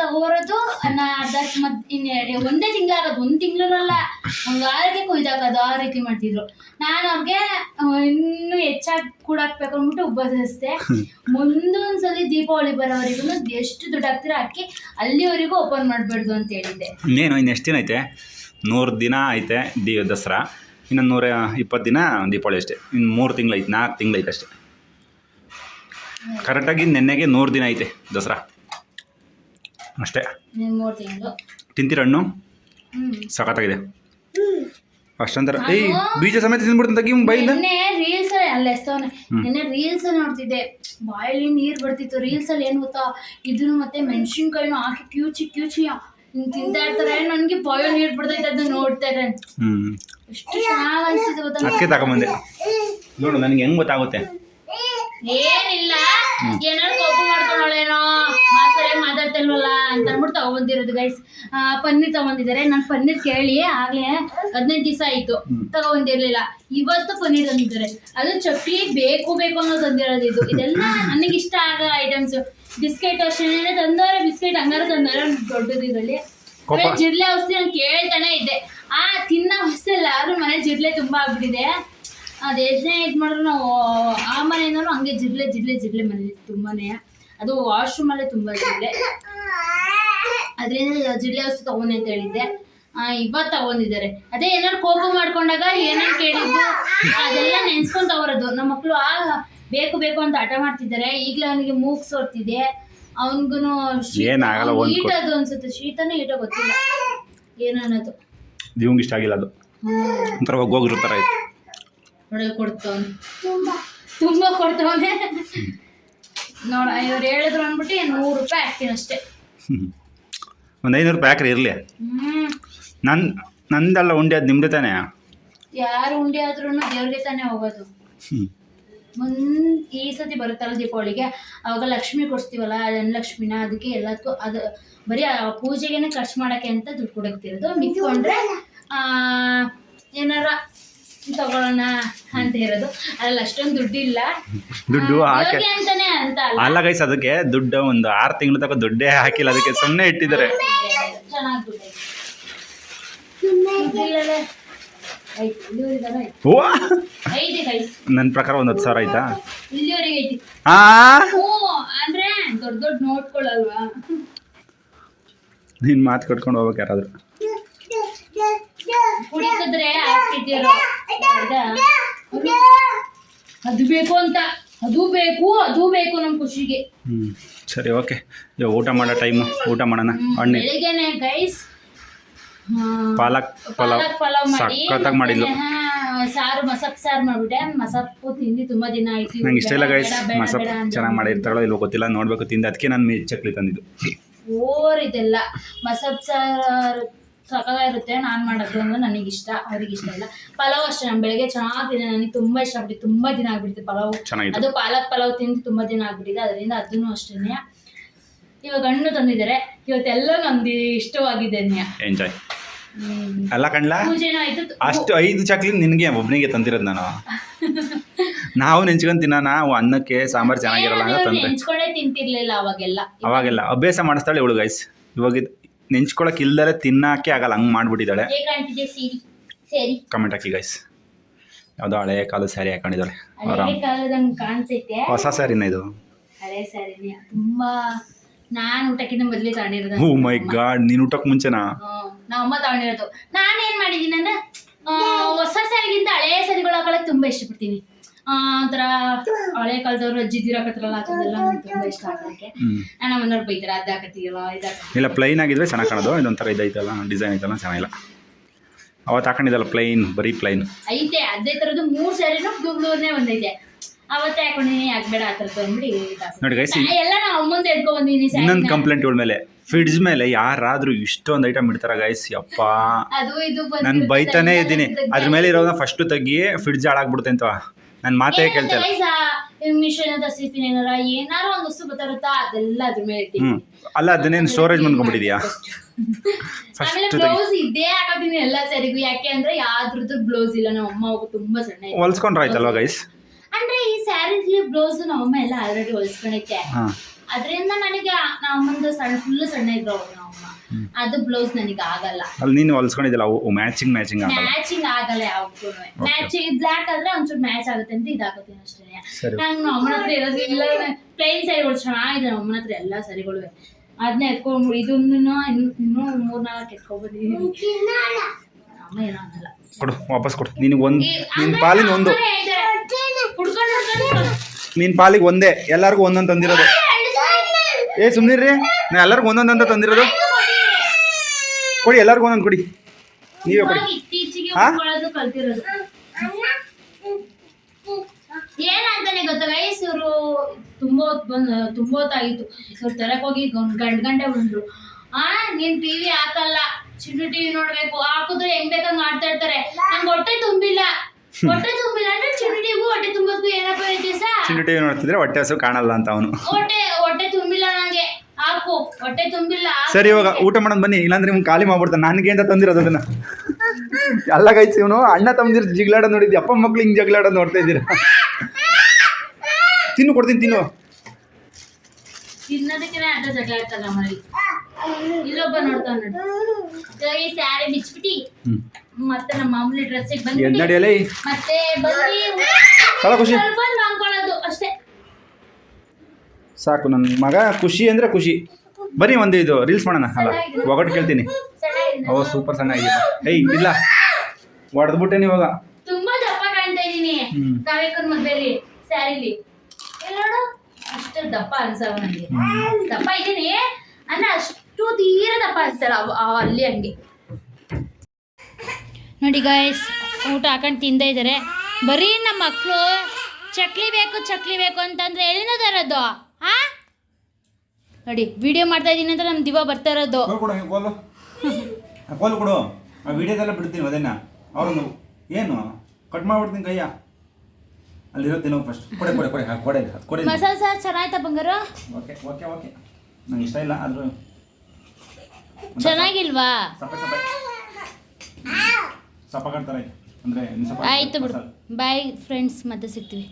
ತಗೋಬರೋದು ನಾ ಅದಕ್ಕೆ ಮತ್ ಇನ್ನು ಒಂದೇ ತಿಂಗಳಾಗೋದು ಒಂದು ತಿಂಗಳಲ್ಲ ಒಂದು ವಾರಕ್ಕೆ ಕೊಯ್ದಾಕೋದು ಆ ರೀತಿ ಮಾಡ್ತಿದ್ರು. ನಾನು ಅವ್ರಿಗೆ ಇನ್ನು ಹೆಚ್ಚಾಗಿ ಕೂಡ ಹಾಕ್ಬೇಕು ಅಂದ್ಬಿಟ್ಟು ಉಪಸಿಸ್ದೆ ಮುಂದೊಂದ್ಸಲಿ ದೀಪಾವಳಿ ಬರೋವರೆಗೂ ಎಷ್ಟು ದುಡ್ಡು ಹಾಕ್ತೀರ ಹಾಕಿ ಅಲ್ಲಿವರೆಗೂ ಓಪನ್ ಮಾಡಬಾರ್ದು ಅಂತ ಹೇಳಿದ್ದೆ. ಇನ್ನೇನು ಇನ್ನು ಎಷ್ಟು ದಿನ ಐತೆ? ನೂರು ದಿನ ಐತೆ ದಿ ದಸರಾ. ಇನ್ನೊಂದು ನೂರ ಇಪ್ಪತ್ತು ದಿನ ದೀಪಾವಳಿ ಅಷ್ಟೇ. ಇನ್ನು ಮೂರು ತಿಂಗ್ಳು ಐತೆ ನಾಲ್ಕು ತಿಂಗ್ಳು ಐತೆ ಅಷ್ಟೇ. ಕರೆಕ್ಟಾಗಿ ನೆನ್ನೆಗೆ ನೂರು ದಿನ ಐತೆ ದಸರಾ. ಅಷ್ಟೇ. ತಿಂತೀರ ಹಣ್ಣು? ಸಖತ್ತಾಗಿದೆ ಅಷ್ಟೊಂಥರ ಏಯ್ ಬೀಜ ಸಮೇತ ತಿಂದ್ಬಿಡ್ತಂತ ಗಿಮ್ ಬೈದ ರೀಲ್ಸ್ ಅಲ್ಲ ಎಸ್ತವನೆ ನಿನ್ನೆ ರೀಲ್ಸ್ ನೋಡ್ತಿದ್ದೆ. ಬಾಯಲ್ಲಿ ನೀರು ಬರ್ತಿತ್ತು. ರೀಲ್ಸ್ ಅಲ್ಲಿ ಏನ್ ಗೊತ್ತಾ? ಇದನ್ನು ಮತ್ತೆ ಮೆಣಸಿನ್ಕಾಯಿನೂ ಹಾಕಿ ಕ್ಯೂಚಿ ಕ್ಯೂಚಿ. ತಿಂತಾ ಇರ್ತಾರೆ. ನನ್ಗೆ ಬಾಯಲ್ಲಿ ನೀರ್ ಬಿಡ್ತೈತೆ ಅದನ್ನ ನೋಡ್ತಾ ಹ್ಞೂ ಎಷ್ಟು ಚೆನ್ನಾಗಿ ಅನ್ಸಿದೆ ಗೊತ್ತಾ? ಅದಕ್ಕೆ ತಗೊಂಬಂದೆ ನೋಡು ನನಗೆ ಹೆಂಗ್ ಗೊತ್ತಾಗುತ್ತೆ? ಏನಿಲ್ಲ. ಏನಾದ್ರು ಕೋಪ ಮಾಡ್ಕೊಂಡಳೇನೋ ಮಾಸರೆ ಮಾತಾಡ್ತಿಲ್ವಲ್ಲ ಅಂತ ಅಂದ್ಬಿಟ್ಟು ತಗೊಂಡಿರೋದು ಗೈಸ್ ಪನ್ನೀರ್ ತಗೊಂಡಿದ್ದಾರೆ ನಾನು ಪನ್ನೀರ್ ಕೇಳಿ ಆಗ್ಲೇ ಹದಿನೈದು ದಿವಸ ಆಯ್ತು. ತಗೊಂಡಿರ್ಲಿಲ್ಲ ಇವತ್ತು ಪನ್ನೀರ್ ತಂದಿದ್ದಾರೆ. ಅದು ಚಪ್ಪಲಿ ಬೇಕು ಬೇಕು ಅನ್ನೋ ತಂದಿರೋದು ಇದು. ಇದೆಲ್ಲ ನನಗೆ ಇಷ್ಟ ಆಗೋ ಐಟಮ್ಸ್ ಬಿಸ್ಕೆಟ್ ಅಷ್ಟೇ. ತಂದವ್ರೆ ಬಿಸ್ಕೆಟ್ ಹಂಗಾರ ತಂದವ್ರೆ ದೊಡ್ಡದು ಇದರಲ್ಲಿ. ಜಿರ್ಲೆ ಔಷಧಿ ನಾನು ಕೇಳ್ತಾನೆ ಇದ್ದೆ. ಆ ತಿನ್ನೋ ಎಲ್ಲ ಆದ್ರೂ ಮನೆ ಜಿರ್ಲೆ ತುಂಬಾ ಆಗ್ಬಿಟ್ಟಿದೆ. ಅದು ಎಷ್ಟನೇ ಇದು ಮಾಡಿದ್ರು ನಾವು ಆ ಮನೆಯಿಂದಲೂ ಹಂಗೆ ಜಿರ್ಲೆ ಜಿರ್ಲೆ ಜಿರ್ಲೆ ಮನೆ ತುಂಬಾನೇ. ಅದು ವಾಶ್ರೂಮ್ ಅಲ್ಲೇ ತುಂಬಾ ಇದೆ ಅದರಿಂದ ಜಿಲ್ಲೆ ವಸ್ತು ತಗೊಂಡೆ ಅಂತ ಹೇಳಿದ್ದೆ. ಆ, ಇವತ್ತು ತಗೊಂಡಿದ್ದಾರೆ. ಅದೇ ಏನಾದ್ರು ಕೋಪ ಮಾಡ್ಕೊಂಡಾಗ ಏನೇನು ಕೇಳಿದ್ದು ಅದೆಲ್ಲ ನೆನ್ಸ್ಕೊಂಡ್ ತಗೋರೋದು ನಮ್ಮ ಮಕ್ಕಳು ಆ ಬೇಕು ಬೇಕು ಅಂತ ಹಠ ಮಾಡ್ತಿದ್ದಾರೆ. ಈಗಲೇ ಅವನಿಗೆ ಮೂಗ್ ಸೋರ್ತಿದೆ. ಅವನಿಗೂ ಏನಾಗಲ್ಲ, ಒಂದ್ ಶೀತ ಅದು ಅನ್ಸುತ್ತೆ. ಶೀತನೇ ಈಟ ಗೊತ್ತಿಲ್ಲ. ಏನನ್ನೋದು ಇವಂಗೆ ಇಷ್ಟ ಆಗಿಲ್ಲ ಅದು. ಒಂಥರ ನೋಡಿ ಕೊಡ್ತವನೆ. ತುಂಬಾ ಕೊಡ್ತವನೆ. ನೋಡ ಇವ್ರು ಹೇಳಿದ್ರು ಅಂದ್ಬಿಟ್ಟು ನೂರು ರೂಪಾಯಿ ಹಾಕ್ತೀನಿ ಅಷ್ಟೇ. ಒಂದು ಐನೂರು ರೂಪಾಯಿ ಹಾಕ್ರಿ ಇರಲಿ. ಹ್ಮ್. ನನ್ನ ನಂದಲ್ಲ ಉಂಡೆ ಅದು ನಿಮ್ಮದೇ ತಾನೇ? ಯಾರು ಉಂಡೆ ಆದ್ರೂ ದೇವ್ರಿಗೆ ತಾನೇ ಹೋಗೋದು. ಹ್ಞೂ ಮುಂದ್ ಈ ಸತಿ ಬರುತ್ತಲ್ಲ ದೀಪಾವಳಿಗೆ ಅವಾಗ ಲಕ್ಷ್ಮಿ ಕೊಡ್ತೀವಲ್ಲ ಧನಲಕ್ಷ್ಮಿನ ಅದಕ್ಕೆ ಎಲ್ಲದಕ್ಕೂ ಅದು ಬರೀ ಆ ಪೂಜೆಗೆನೆ ಖರ್ಚು ಮಾಡಕ್ಕೆ ಅಂತ ದುಡ್ಡು ಕೊಡಕ್ತಿರೋದು. ಮಿಕ್ಕೊಂಡ್ರೆ ಆ ಏನಾರ ತಗೊಳ್ಳೋಣ ಅಂತ ಇರೋದು ಅದ್ರಲ್ಲಿ ಅಷ್ಟೊಂದು ದುಡ್ಡಿಲ್ಲ. ದುಡ್ಡು ಹಾಕಿ ಅಂತಾನೆ ಅಂತ ಅಲ್ಲ. ಅಲ್ಲ ಗೈಸ್ ಅದಕ್ಕೆ ದುಡ್ಡು ಒಂದು ಆರು ತಿಂಗಳು ತನಕ ದುಡ್ಡೇ ಹಾಕಿಲ್ಲ. ಅದಕ್ಕೆ ಸುಮ್ಮನೆ ಇಟ್ಟಿದ್ದಾರೆ. ಚೆನ್ನಾಗಿ ದುಡ್ಡು ಗೈಸ್ ನನ್ನ ಪ್ರಕಾರ ಒಂದು ಹತ್ತು ಸಾವಿರ ಆಯ್ತಾ? ಇಲ್ಲಿವರೆಗೆ ಐತಿ ಆ? ಹ್ಞೂ ಅಂದ್ರೆ ದೊಡ್ಡ ದೊಡ್ಡ ನೋಟ್ಗಳಲ್ವಾ? ನಿನ್ನ ಮಾತು ಕಟ್ಕೊಂಡು ಹೋಗ್ಬೇಕು ಯಾರಾದ್ರು. ಕುಡಿತಿದ್ರೆ ಆಗ್ತಿದ್ದೀರೋ? ಅದು ಬೇಕು ಅಂತ ಅದು ಬೇಕು ಅದು ಬೇಕು ನಮ್ಮ ಖುಷಿಗೆ. ಹ್ಞೂ ಸರಿ ಓಕೆ. ಇವಾಗ ಊಟ ಮಾಡೋ ಟೈಮು ಊಟ ಮಾಡೋಣ. ಹಣ್ಣು. ಬೆಳಿಗ್ಗೆನೆ ಗೈಸ್ ಪಾಲಕ್ ಪಲಾವ್. ಪಾಲಕ್ ಪಲಾವ್ ಮಾಡಿ. ಸಖತ್ತಾಗಿ ಮಾಡಿದ್ಲು. ಸಾರು ಮಸಪ್ ಸಾರು ಮಾಡ್ಬಿಟ್ಟೆ. ಮಸಪ್ಪು ತಿಂದು ತುಂಬಾ ದಿನ ಆಯ್ತು. ನಂಗೆ ಇಷ್ಟ ಇಲ್ಲ ಗೈಸ್ ಮಸಪ್ ಚೆನ್ನಾಗಿ ಮಾಡಿರ್ತಾಳೋ ಇಲ್ವೋ ಗೊತ್ತಿಲ್ಲ. ನೋಡ್ಬೇಕು ತಿಂದು. ಅದಕ್ಕೆ ನಾನು ಮೀ ಚಕ್ಲಿ ತಂದಿದ್ದು. ಓರ್ ಇದೆಲ್ಲ. ಮಸಪ್ ಸಾರು ಸಕಲಾಗಿರುತ್ತೆ ನಾನು ಮಾಡೋದು ಅಂದ್ರೆ ನನಗೆ ಇಷ್ಟ ಅವ್ರಿಗೆ ಇಷ್ಟ ಇಲ್ಲ. ಪಲಾವ್ ಅಷ್ಟೇ ನಾನು ಬೆಳಗ್ಗೆ ಚೆನ್ನಾಗಿದೆ ನನಗೆ ತುಂಬಾ ಇಷ್ಟ ಆಗ್ಬಿಟ್ಟು ತುಂಬಾ ದಿನ ಆಗ್ಬಿಟ್ಟಿದೆ ಪಲಾವ್. ಅದು ಪಾಲಕ್ ಪಲಾವ್ ತಿಂದು ತುಂಬಾ ದಿನ ಆಗ್ಬಿಟ್ಟಿದೆ ಅದರಿಂದ ಅದನ್ನು ಅಷ್ಟೇ ಇವಾಗ ಹಣ್ಣು ತಂದಿದ್ದಾರೆ ಇವತ್ತೆಲ್ಲ ನಮ್ದು ಇಷ್ಟವಾಗಿದೆ ಎಂಜಾಯ್ ಅಲ್ಲ ಕಣ್ಲಾ ಅಷ್ಟು ಐದು ಚಕ್ಲಿ ನಿನಗೆ ಒಬ್ಬನಿಗೆ ತಂದಿರೋದು ನಾನು. ನಾವು ನೆಂಚ್ಕೊಂಡು ತಿನ್ನೋಣ ಅನ್ನಕ್ಕೆ ಸಾಂಬಾರು ಚೆನ್ನಾಗಿರಲ್ಲ ಅಂತ ತಂದೆ ನೆಂಚ್ಕೊಂಡೇ ತಿಂತಿರ್ಲಿಲ್ಲ ಅವಾಗೆಲ್ಲ. ಅವಾಗೆಲ್ಲ ಅಭ್ಯಾಸ ಮಾಡಿಸ್ತಾಳೆ ಇವಳು ಗೈಸ್ ಇವಾಗ ಇದು ನೆಂಚ್ಕೊಳಕ್ಕೆ ತಿನ್ನಾಕೆ ತಿನ್ನಕ್ಕೆ ಆಗಲ್ಲ ಹಂಗೆ ಮಾಡ್ಬಿಟ್ಟಿದ್ದಾಳೆ. ಸೀರಿ ಸರಿ. ಕಮೆಂಟ್ ಹಾಕಿ ಗೈಸ್ ಯಾವುದೋ ಹಳೆ ಕಾಲದ ಸ್ಯಾರಿ ಹಾಕೊಂಡಿದ್ದಾಳೆ. ಹಳೆ ಆರಾಮ್. ಕಾಲದಂಗ್ ಕಾಣ್ತೈತೆ. ಹೊಸ ಸ್ಯಾರಿನ ಇದು? ಹಳೆ ಸ್ಯಾರಿನೇ ತುಂಬಾ ನಾನು ಊಟಕ್ಕಿಂತ ಮೊದಲೇ ತಗೊಂಡಿರೋದು ಓ ಮೈ ಗಾಡ್ ನೀನು ಊಟಕ್ಕೆ ಮುಂಚೆನಾ? ನಮ್ಮ ಅಮ್ಮ ತಗೊಂಡಿರೋದು. ನಾನು ಏನ್ ಮಾಡಿದೀನಿ ಅಂದ್ರೆ ಆ, ಹೊಸ ಸ್ಯಾರಿಗಿಂತ ಹಳೆ ಸ್ಯಾರಿಗಳು ಹಾಕೊಳಕ್ ತುಂಬಾ ಇಷ್ಟಪಡ್ತೀನಿ. ಒಂಥರ ಹಳೆ ಕಾಲದವ್ರು ಅಜ್ಜಿದಿರ ಹಾಕತ್ರಲ್ಲ ಅದೆಲ್ಲ ತುಂಬಾ ಇಷ್ಟ ಆಗಕ್ಕೆ ನಮ್ಮ ಮನೆಯವ್ರು ಬೈತಾರ ಅದ್ ಹಾಕತ್ತೀಯಲ್ಲ ಇಲ್ಲ ಪ್ಲೈನ್ ಆಗಿದ್ರೆ ಚೆನ್ನಾಗಿ ಕಾಣೋದು ಇದೊಂಥರ ಇದೈತಲ್ಲ ಡಿಸೈನ್ ಐತಲ್ಲ ಚೆನ್ನಾಗಿಲ್ಲ. ಅವತ್ತು ಹಾಕೊಂಡಿದ್ದಲ್ಲ ಪ್ಲೈನ್ ಬರೀ ಪ್ಲೈನ್ ಐತೆ ಅದೇ ತರದ್ದು ಮೂರು ಸ್ಯಾರಿನೂ ಬ್ಲೂ ಬ್ಲೂನೇ ಒಂದೈತೆ. ಅವತ್ತೇ ಹಾಕೊಂಡಿನಿ ಆಗ್ಬೇಡ ಬೇಡ ಆ ಥರದ್ದು ಅಂದ್ಬಿಟ್ಟು ನೋಡಿ ಗೈಸ್ ಎಲ್ಲ ನಾವು ಅಮ್ಮಂದು ಎಡ್ಕೊಂಡ್ ಬಂದಿನಿ ಇನ್ನೊಂದು ಕಂಪ್ಲೇಂಟ್ ಮೇಲೆ ಫ್ರಿಡ್ಜ್ ಮೇಲೆ ಯಾರಾದ್ರೂ ಇಷ್ಟೊಂದು ಐಟಮ್ ಇಡ್ತಾರ ಗೈಸ್ ಯಪ್ಪ. ಅದು ಇದು ನಾನು ಬೈತಾನೆ ಇದ್ದೀನಿ. ಅದ್ರ ಮೇಲೆ ಇರೋದನ್ನ ಫಸ್ಟ್ ತೆಗಿ ಫ್ರಿಡ್ಜ್ ಹಾಳಾಗ್ಬಿಡುತ್ತೆ. ಅಂತ ನನ್ನ ಮಾತೇ ಕೇಳ್ತಾರೆ ಮಿಷನ್ ತರಿಸ್ತೀನಿ ಏನಾರ ಏನಾರ ಒಂದು ವಸ್ತು ಬರ್ತಾರುತ್ತಾ ಅದೆಲ್ಲ ಅದ್ರ ಮೇಲೆ ಹ್ಮ್. ಅಲ್ಲ ಅದನ್ನೇನು ಸ್ಟೋರೇಜ್ ಮಾಡ್ಕೊಂಡ್ಬಿಟ್ಟಿದ್ಯಾ? ಆಮೇಲೆ ಫಸ್ಟ್ ಬ್ಲೌಸ್ ಇದೇ ಹಾಕತೀನಿ ಎಲ್ಲ ಸರಿಗೂ ಯಾಕೆ ಅಂದ್ರೆ ಯಾವ್ದ್ರದ್ದು ಬ್ಲೌಸ್ ಇಲ್ಲ. ನಮ್ಮ ಅಮ್ಮ ಹೋಗು ತುಂಬಾ ಸಣ್ಣ ಇದೆ. ಹೊಲ್ಸ್ಕೊಂಡ್ರೆ ಆಯ್ತಲ್ವಾ ಗೈಸ್ ಅಂದ್ರೆ ಈ ಸ್ಯಾರಿ ಬ್ಲೌಸ್ ನಮ್ಮ ಅಮ್ಮ ಎಲ್ಲ ಆಲ್ರೆಡಿ ಹೊಲ್ಸ್ಕೊಂಡೈತೆ ಹಾಂ. ಅದರಿಂದ ನನಗೆ ನಮ್ಮ ಅಮ್ಮಂದು ಸಣ್ಣ ಫುಲ್ ಸಣ್ಣ ಇದ್ರು ಅವ್ರು ನಮ್ಮ ಅದು ಬ್ಲೌಸ್ ನನಗೆ ಆಗಲ್ಲ. ಅಲ್ಲಿ ನೀನು ಹೊಲ್ಸ್ಕೊಂಡಿದ್ದಿಲ್ಲ ಅವು ಮ್ಯಾಚಿಂಗ್ ಮ್ಯಾಚಿಂಗ್ ಆಗಲ್ಲ? ಮ್ಯಾಚಿಂಗ್ ಆಗಲ್ಲ ಯಾವ್ದು ಮ್ಯಾಚಿಂಗ್ ಬ್ಲ್ಯಾಕ್ ಆದ್ರೆ ಒಂಚೂರು ಮ್ಯಾಚ್ ಆಗುತ್ತೆ ಅಂತ ಇದಾಗುತ್ತೆ ಅಷ್ಟೇ. ನಾನು ಅಮ್ಮನ ಹತ್ರ ಇರೋದು ಇಲ್ಲ ಪ್ಲೇನ್ ಸ್ಯಾರಿಗಳು ಚೆನ್ನಾಗಿದೆ ನಮ್ಮ ಅಮ್ಮನ ಹತ್ರ ಎಲ್ಲ ಸ್ಯಾರಿಗಳು ಅದನ್ನ ಎತ್ಕೊಂಡು ಇದೊಂದು ಇನ್ನೂ ಇನ್ನೂ ಮೂರ್ನಾಲ್ಕು ಎತ್ಕೊಂಡ್ಬಂದಿದ್ದೀನಿ ಅಮ್ಮ ಏನೋ ಅನ್ನಲ್ಲ ಕೊಡು ವಾಪಸ್ ಕೊಡು. ನಿನಗೆ ಒಂದು ನಿನ್ನ ಪಾಲಿನ ಒಂದು. ನಿನ್ನ ಪಾಲಿಗೆ ಒಂದೇ. ಎಲ್ಲರಿಗೂ ಒಂದೊಂದು ತಂದಿರೋದು. ಏ ಸುಮ್ನಿರ್ರಿ. ನಾ ಎಲ್ಲರಿಗೂ ಒಂದೊಂದು ಅಂತ ತಂದಿರೋದು. ಕೊಡಿ ಎಲ್ಲರಿಗೂ ಒಂದೊಂದು ಕೊಡಿ. ನೀವೇ ಕೊಡಿ. ಹಾ? ಏನಂತಾನೆ ಗೊತ್ತಾ ಗೈಸ್ ಇವರು ತುಂಬಾ ಹೊತ್ತು ಬಂದ್ ತುಂಬಾ ಹೊತ್ತಾಗಿತ್ತು ಇವ್ರು ತರಕ್ ಹೋಗಿ ಗಂ- ಗಂಟ್ ಗಂಟೆ ಬಂದ್ರು. ಆ ನೀನ್ ಟಿವಿ ಹಾಕಲ್ಲ. ಚಿನ್ನು ಟಿವಿ ನೋಡ್ಬೇಕು. ಹಾಕಿದ್ರೆ ಹೆಂಗ್ ಬೇಕಂಗ್ ಆಡ್ತಾ ಇರ್ತಾರೆ. ನಂಗೆ ಹೊಟ್ಟೆ ತುಂಬಿಲ್ಲ. ಹೊಟ್ಟೆ ತುಂಬಿಲ್ಲ ಅಂದ್ರೆ ಚಿನ್ನು ಟಿವಿಗೂ ಹೊಟ್ಟೆ ತುಂಬೋದಕ್ಕೂ ಏನಪ್ಪ ವ್ಯತ್ಯಾಸ ಚಿಂಟು ಟಿವಿ ನೋಡ್ತಿದ್ರೆ ಹೊಟ್ಟೆ ಹಸು ಕಾಣಲ್ಲ ಅಂತ ಅವನು. ಹೊಟ್ಟೆ ಹೊಟ್ಟೆ ತುಂಬಿಲ್ಲ ನಂಗೆ. ಹಾಕು ಹೊಟ್ಟೆ ತುಂಬಿಲ್ಲ ಸರಿ ಇವಾಗ ಊಟ ಮಾಡೋದು ಬನ್ನಿ. ಇಲ್ಲಾಂದ್ರೆ ನಿಮ್ಗೆ ಖಾಲಿ ಮಾಡ್ಬಿಡ್ತಾನೆ. ನನಗೆ ಅಂತ ತಂದಿರೋದು ಅದನ್ನ. ಎಲ್ಲ ಗೈಸ್ ಇವನು ಅಣ್ಣ ತಮ್ಮದಿರ್ ಜಿಗ್ಲಾಡ ನೋಡಿದ್ವಿ ಅಪ್ಪ ಮಕ್ಳು ಹಿಂಗೆ ಜಗಳಾಡ ನೋಡ್ತಾ ಇದ್ದೀರಾ? ತಿನ್ನು ಕೊಡ್ತೀನಿ ತಿನ್ನು. ತಿನ್ನೋದಕ್ಕೆ ಅಡ್ಡ ಜಗಳ ಆಡ್ತಾರ ಮನೇಲಿ. ಇಲ್ಲೊಬ್ಬ ನೋಡ್ತಾವ ನೋಡಿ. ಸ್ಯಾರಿ ಬಿಚ್ಬಿಟ್ಟಿ ಮತ್ತೆ ನಮ್ಮ ಮಾಮೂಲಿ ಡ್ರೆಸ್ಸಿಗೆ ಬಂದು ಮತ್ತೆ ಬಂದು ಖುಷಿ. ಅಷ್ಟೇ. ಸಾಕು ನನ್ನ ಮಗ ಖುಷಿ ಅಂದರೆ ಖುಷಿ. ಬರೀ ಒಂದು ಇದು ರೀಲ್ಸ್ ಮಾಡೋಣ. ಅಲ್ಲ ಒಗಟ್ಟು ಕೇಳ್ತೀನಿ. ಓ ಸೂಪರ್ ಚೆನ್ನಾಗಿದೆಯಪ್ಪ ಏಯ್ ಇಲ್ಲ. ಹೊಡೆದ್ಬಿಟ್ಟೇನೆ ಇವಾಗ. ತುಂಬಾ ದಪ್ಪ ಕಾಣ್ತಾ ಹ್ಮ್. ಕಾವ್ಯಕ್ಕನ್ ಮದ್ವೆಲಿ ಸ್ಯಾರಿಲಿ. ಎಲ್ಲ ನೋಡು ಅಷ್ಟು ದಪ್ಪ ಅನ್ಸಲ್ಲ ನನಗೆ ದಪ್ಪ ಇದ್ದೀನಿ. ಅಂದ್ರೆ ಅಷ್ಟು ತೀರ ದಪ್ಪ ಅನ್ಸಲ್ಲ ಅಲ್ಲಿ ಹಂಗೆ. ನೋಡಿ ಗಾಯ್ಸ್ ಊಟ ಹಾಕೊಂಡು ತಿಂದ ಇದ್ದಾರೆ. ಬರೀ ನಮ್ಮ ಮಕ್ಕಳು ಚಕ್ಲಿ ಬೇಕು ಚಕ್ಲಿ ಬೇಕು ಅಂತಂದ್ರೆ ಎಲ್ಲಿಂದ ತರೋದು? ನೋಡಿ ವಿಡಿಯೋ ಮಾಡ್ತಾ ಇದ್ದೀನಿ ಅಂತ ನಮ್ಮ ದಿವ ಬರ್ತಾ ಇರೋದು. ಕೊಡು ಕೋಲು ಕೋಲು ಕೊಡು. ಆ ವಿಡಿಯೋದೆಲ್ಲ ಬಿಡ್ತೀನಿ ಅದನ್ನ ಅವ್ರನ್ನು ಏನು? ಕಟ್ ಮಾಡ್ಬಿಡ್ತೀನಿ ಕೈಯ. ಅಲ್ಲಿರುತ್ತೆ ನಾವು ಫಸ್ಟ್ ಕೊಡೆ ಕೊಡೆ ಕೊಡೆ. ಹಾಂ ಕೊಡೆ ಅದು ಕೊಡೆ. ಮಸಾಲೆ ಸಾರು ಚೆನ್ನಾಯ್ತಾ ಬಂಗಾರು? Okay okay okay. ನಂಗೆ ಇಷ್ಟ ಇಲ್ಲ ಆದರೂ ಚೆನ್ನಾಗಿಲ್ವಾ? ಸಪ ಸಪ್ಪೆ. ಸಪ್ಪ ಕಾಣ್ತಾರೆ ಅಂದರೆ ಆಯ್ತು ಬಿಡು. ಬಾಯ್ ಫ್ರೆಂಡ್ಸ್ ಮತ್ತೆ ಸಿಗ್ತೀವಿ.